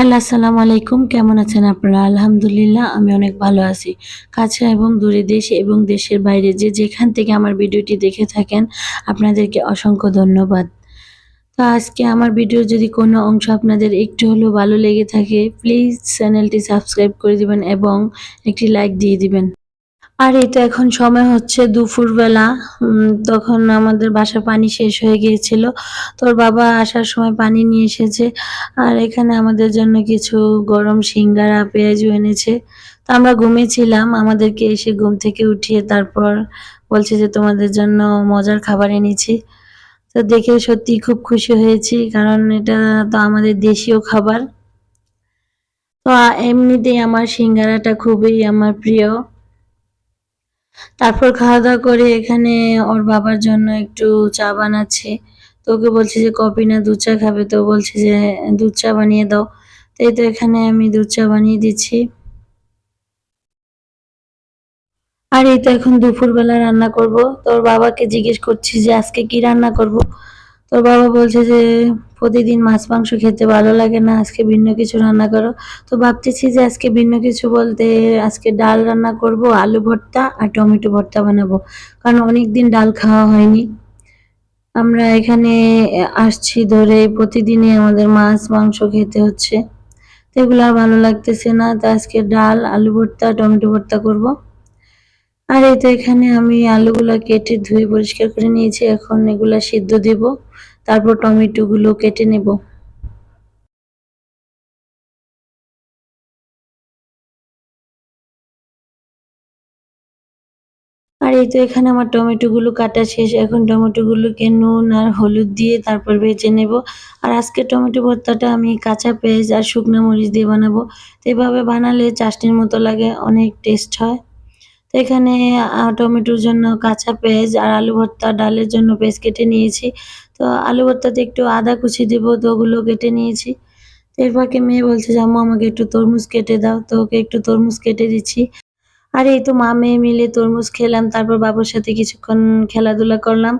Hello, আসসালামু আলাইকুম। কেমন আছেন আপনারা? আলহামদুলিল্লাহ, আমি অনেক ভালো আছি। কাছে এবং দূরে দেশ এবং দেশের বাইরে যে যেখান থেকে আমার ভিডিওটি দেখে থাকেন, আপনাদেরকে অসংখ্য ধন্যবাদ। তো আজকে আমার ভিডিও যদি কোনো অংশ আপনাদের একটু হলেও ভালো লেগে থাকে প্লিজ চ্যানেলটি সাবস্ক্রাইব করে দিবেন এবং একটি লাইক দিয়ে দিবেন। আর তো এখন সময় হচ্ছে দুপুরবেলা। তখন আমাদের বাসা পানি শেষ হয়ে গিয়েছিল। তোর বাবা আসার সময় পানি নিয়ে এসেছে। আর এখানে আমাদের জন্য কিছু গরম সিঙ্গারা, পেঁয়াজও এনেছে। তো আমরা ঘুমিয়েছিলাম। আমাদেরকে এসে ঘুম থেকে উঠিয়ে তারপর বলছে যে, তোমাদের জন্য মজার খাবার এনেছি। তো দেখে সত্যি খুব খুশি হয়েছি, কারণ এটা তো আমাদের দেশীয় খাবার। তো এমনিতেই আমার সিঙ্গারাটা খুবই আমার প্রিয়। তারপর খাওয়া দাওয়া করে এখানে ওর বাবার জন্য একটু চা বানাচ্ছে। তো ওকে বলছি যে কপি না, দুধ চা খাবে? তো বলছে যে দুধ চা বানিয়ে দাও। তো এই তো এখানে আমি দুধ চা বানিয়ে দিচ্ছি। আর এই তো এখন দুপুরবেলা রান্না করব। তোর বাবাকে জিজ্ঞেস করছি যে, আজকে কি রান্না করব? তোর বাবা বলছে যে, প্রতিদিন মাছ, মাংস খেতে ভালো লাগে না, আজকে ভিন্ন কিছু রান্না করো। তো ভাবতেছি যে, আজকে ভিন্ন কিছু বলতে আজকে ডাল রান্না করব, আলু ভর্তা আর টমেটো ভর্তা বানাবো। কারণ অনেক দিন ডাল খাওয়া হয়নি। আমরা এখানে আসছি ধরে প্রতিদিনই আমাদের মাছ, মাংস খেতে হচ্ছে। তো এগুলো আর ভালো লাগতেছে না। তো আজকে ডাল, আলু ভর্তা, টমেটো ভর্তা করব। আর এই তো এখানে আমি আলুগুলো কেটে ধুয়ে পরিষ্কার করে নিয়েছি। এখন এগুলা সিদ্ধ দেব, তারপর টমেটো গুলো কেটে নেব। আর এই তো এখানে আমার টমেটো গুলো কাটা শেষ। এখন টমেটো গুলোকে নুন আর হলুদ দিয়ে তারপর ভেজে নেব। আর আজকে টমেটো ভর্তাটা আমি কাঁচা পেঁয়াজ আর শুকনো মরিচ দিয়ে বানাবো। তো এভাবে বানালে চাটনির মতো লাগে, অনেক টেস্ট হয়। তো এখানে টমেটোর জন্য কাঁচা পেঁয়াজ আর আলু ভর্তা, ডালের জন্য পেঁয়াজ কেটে নিয়েছি। তো আলু ভর্তাতে একটু আদা কুচি দেব, তো ওগুলো কেটে নিয়েছি। তো এর মেয়ে বলছে যে আমাকে একটু তরমুজ কেটে দাও, তো ওকে একটু তরমুজ কেটে দিচ্ছি। আর এই তো মা, মেয়ে মিলে তরমুজ খেলাম, তারপর বাবুর সাথে কিছুক্ষণ খেলাধুলা করলাম।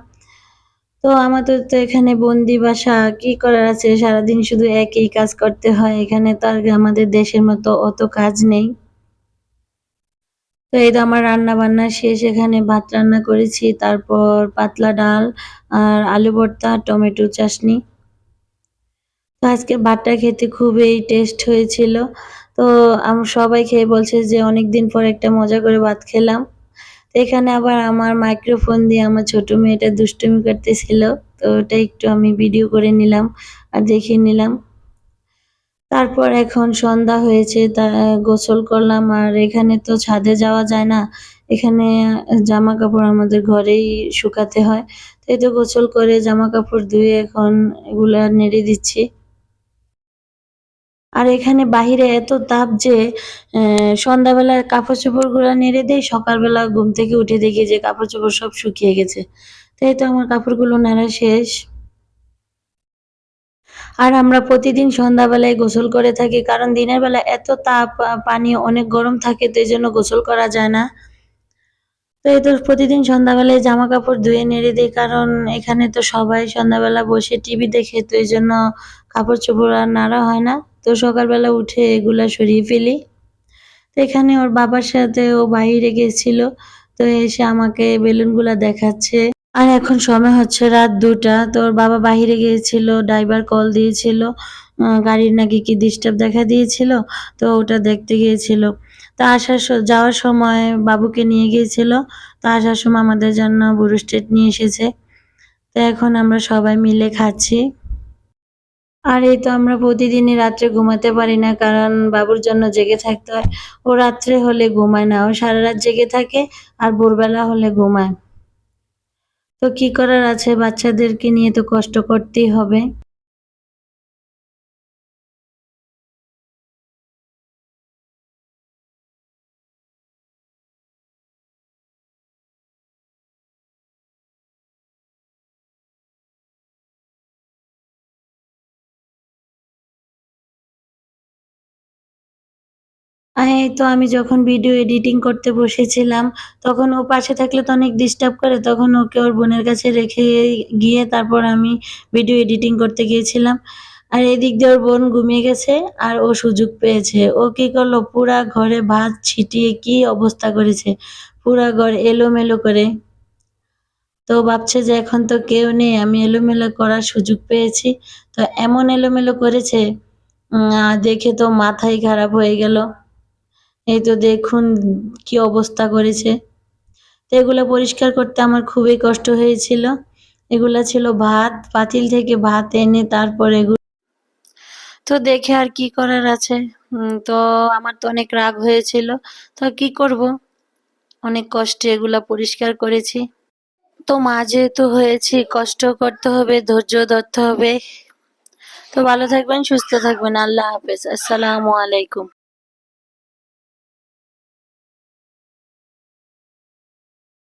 তো আমাদের তো এখানে বন্দি বাসা, কি করার আছে? সারাদিন শুধু একই কাজ করতে হয়, এখানে তো আর আমাদের দেশের মতো অত কাজ নেই। তো এই তো আমার রান্না বান্না শেষ, এখানে ভাত রান্না করেছি, তারপর পাতলা ডাল আর আলু ভর্তা, টমেটো চাটনি। তো আজকে ভাতটা খেতে খুবই টেস্ট হয়েছিল। তো আমরা সবাই খেয়ে বলছে যে অনেক দিন পর একটা মজা করে ভাত খেলাম। তো এখানে আবার আমার মাইক্রোফোন দিয়ে আমার ছোট মেয়েটা দুষ্টুমি করতেছিল। তো ওটা একটু আমি ভিডিও করে নিলাম আর দেখিয়ে নিলাম। তারপর এখন সন্ধ্যা হয়েছে, তা, গোসল করলাম আর এখানে তো ছাদে যাওয়া যায় না। এখানে জামা কাপড় আমাদের ঘরেই শুকাতে হয়। তো এই তো গোসল করে জামা কাপড় ধুয়ে এখন এগুলা নেড়ে দিচ্ছি। আর এখানে বাহিরে এত তাপ যে সন্ধ্যাবেলা কাপড় চোপড়গুলা নেড়ে দেই, সকালবেলা ঘুম থেকে উঠে দেখি যে কাপড় চোপড় সব শুকিয়ে গেছে। তাই তো আমার কাপড়গুলো নেড়া শেষ। আর আমরা প্রতিদিন সন্ধ্যাবেলায় গোসল করে থাকি, কারণ দিনের বেলা এত তাপ পানি, অনেক গরম থাকে, তো এই জন্য গোসল করা যায় না। তো এই তো প্রতিদিন সন্ধ্যাবেলায় জামা কাপড় ধুয়ে নেড়ে দিই, কারণ এখানে তো সবাই সন্ধ্যাবেলা বসে টিভি দেখে, তো এই জন্য কাপড় চোপড় আর নাড়া হয় না। তো সকালবেলা উঠে এগুলা সরিয়ে ফেলি। তো এখানে ওর বাবার সাথে ও বাইরে গেছিল, তো এসে আমাকে বেলুনগুলা দেখাচ্ছে। আর এখন সময় হচ্ছে রাত দুটা। তো ওর বাবা বাইরে গিয়েছিল, ড্রাইভার কল দিয়েছিল গাড়ির নাকি কি ডিস্টার্ব দেখা দিয়েছিল, তো ওটা দেখতে গিয়েছিল। তা আসার যাওয়ার সময় বাবুকে নিয়ে গিয়েছিল, তো আসার সময় আমাদের জন্য বুড়ো স্টেট নিয়ে এসেছে। তো এখন আমরা সবাই মিলে খাচ্ছি। আর এই তো আমরা প্রতিদিনই রাত্রে ঘুমাতে পারি না, কারণ বাবুর জন্য জেগে থাকতে হয়। ও রাত্রে হলে ঘুমায় না, ও সারা রাত জেগে থাকে আর ভোরবেলা হলে ঘুমায়। তো কি করার আছে? বাচ্চাদেরকে নিয়ে তো কষ্ট করতেই হবে। তো আমি যখন ভিডিও এডিটিং করতে বসেছিলাম, তখন ও পাশে থাকলে তো অনেক ডিস্টার্ব করে, তখন ওকে ওর বোনের কাছে রেখে গিয়ে তারপর আমি ভিডিও এডিটিং করতে গিয়েছিলাম। আর এদিক দিয়ে ওর বোন ঘুমিয়ে গেছে, আর ও সুযোগ পেয়েছে। ও কি করল? পুরা ঘরে ভাত ছিটিয়ে কি অবস্থা করেছে? পুরা ঘর এলোমেলো করে। তো ভাবছে যে এখন তো কেউ নেই, আমি এলোমেলো করার সুযোগ পেয়েছি। তো এমন এলোমেলো করেছে দেখে তো মাথাই খারাপ হয়ে গেল। এই তো দেখুন কি অবস্থা করেছে। তো এগুলো পরিষ্কার করতে আমার খুবই কষ্ট হয়েছিল। এগুলা ছিল ভাত, পাতিল থেকে ভাত এনে তারপর এগুলো তো দেখে আর কি করার আছে। তো আমার তো অনেক রাগ হয়েছিল। তো কি করব? অনেক কষ্টে এগুলা পরিষ্কার করেছি। তো মা যেহেতু হয়েছি, কষ্ট করতে হবে, ধৈর্য ধরতে হবে। তো ভালো থাকবেন, সুস্থ থাকবেন। আল্লাহ হাফেজ। আসসালামু আলাইকুম।